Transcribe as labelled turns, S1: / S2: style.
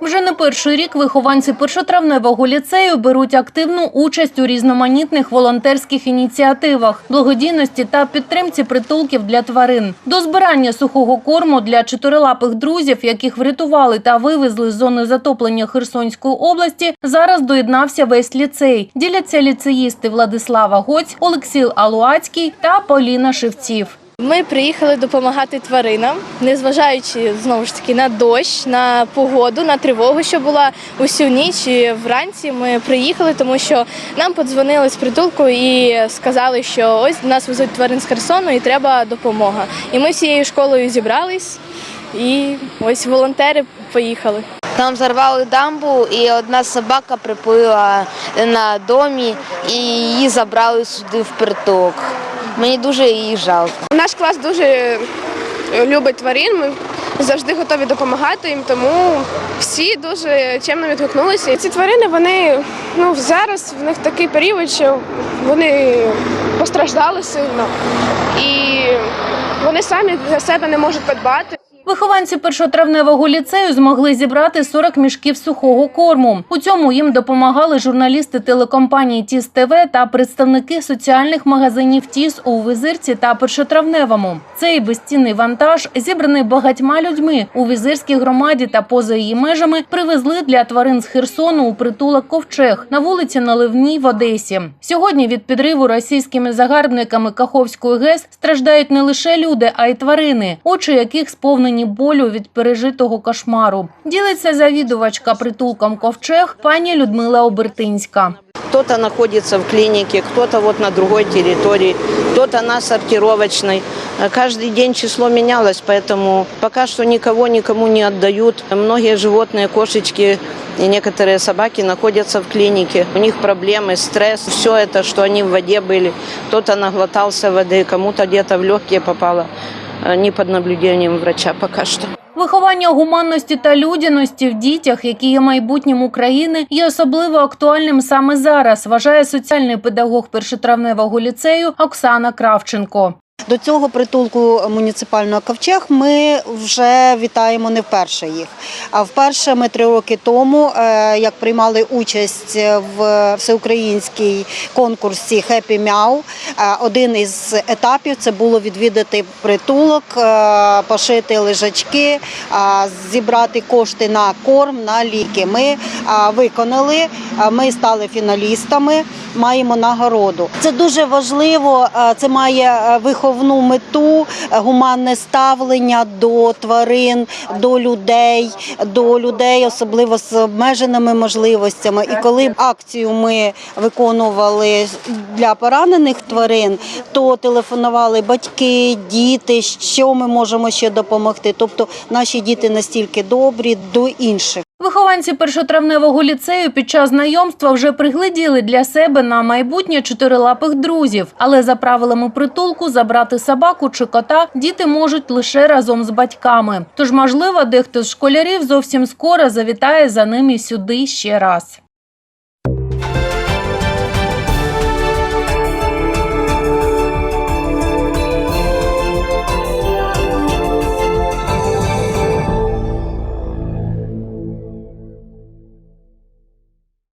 S1: Вже не перший рік вихованці першотравневого ліцею беруть активну участь у різноманітних волонтерських ініціативах, благодійності та підтримці притулків для тварин. До збирання сухого корму для чотирилапих друзів, яких врятували та вивезли з зони затоплення Херсонської області, зараз доєднався весь ліцей. Діляться ліцеїсти Владислава Гоць, Олексій Алуацький та Поліна Шевців.
S2: Ми приїхали допомагати тваринам, незважаючи знову ж таки на дощ, на погоду, на тривогу, що була усю ніч. І вранці ми приїхали, тому що нам подзвонили з притулку і сказали, що ось нас везуть тварин з Херсону і треба допомога. І ми всією школою зібрались, і ось волонтери поїхали.
S3: Там взорвали дамбу, і одна собака приплила на домі, і її забрали сюди в приток. Мені дуже її жалко.
S4: Наш клас дуже е, любить тварин. Ми завжди готові допомагати їм, тому всі дуже чемно відгукнулися. Ці тварини вони ну зараз в них такий період, що вони постраждали сильно і вони самі за себе не можуть подбати.
S1: Вихованці першотравневого ліцею змогли зібрати 40 мішків сухого корму. У цьому їм допомагали журналісти телекомпанії Тіс ТВ та представники соціальних магазинів Тіс у Визирці та першотравневому. Цей безцінний вантаж, зібраний багатьма людьми у візирській громаді та поза її межами, привезли для тварин з Херсону у притулок Ковчег на вулиці Наливній в Одесі. Сьогодні від підриву російськими загарбниками Каховської ГЕС страждають не лише люди, а й тварини, очі яких сповнені болю від пережитого кошмару. Ділиться завідувачка притулком Ковчег пані Людмила Обертинська.
S5: Кто-то находится в клинике, кто-то вот на другой территории, кто-то на сортировочной. Э, Каждый день число менялось, поэтому пока что никого никому не отдают. Многие животные, кошечки и некоторые собаки находятся в клинике. У них проблемы, стресс, все это, что они в воде были. Кто-то наглотался воды, кому-то где-то в легкие попало. Э, Не под наблюдением врача пока що.
S1: Виховання гуманності та людяності в дітях, які є майбутнім України, є особливо актуальним саме зараз, вважає соціальний педагог першотравневого ліцею Оксана Кравченко.
S6: До цього притулку муніципального ковчег ми вже вітаємо не вперше їх. А вперше ми три роки тому, е, як приймали участь в всеукраїнській конкурсі Хеппі Мяу, е, один із етапів це було відвідати притулок, е, пошити лежачки, зібрати кошти на корм, на ліки. Ми виконали, ми стали фіналістами, маємо нагороду. Це дуже важливо. е, Це має е, виховну мету, е, гуманне ставлення до тварин, до людей, до людей, особливо з обмеженими можливостями. І коли акцію ми виконували для поранених тварин, то телефонували батьки, діти, що ми можемо ще допомогти. Тобто наші діти настільки добрі до інших.
S1: Вихованці першотравневого ліцею під час знайомства вже пригледіли для себе на майбутнє чотирилапих друзів. Але за правилами притулку забрати собаку чи кота діти можуть лише разом з батьками. Тож, можливо, дехто з школярів зовсім скоро завітає за ними сюди ще раз.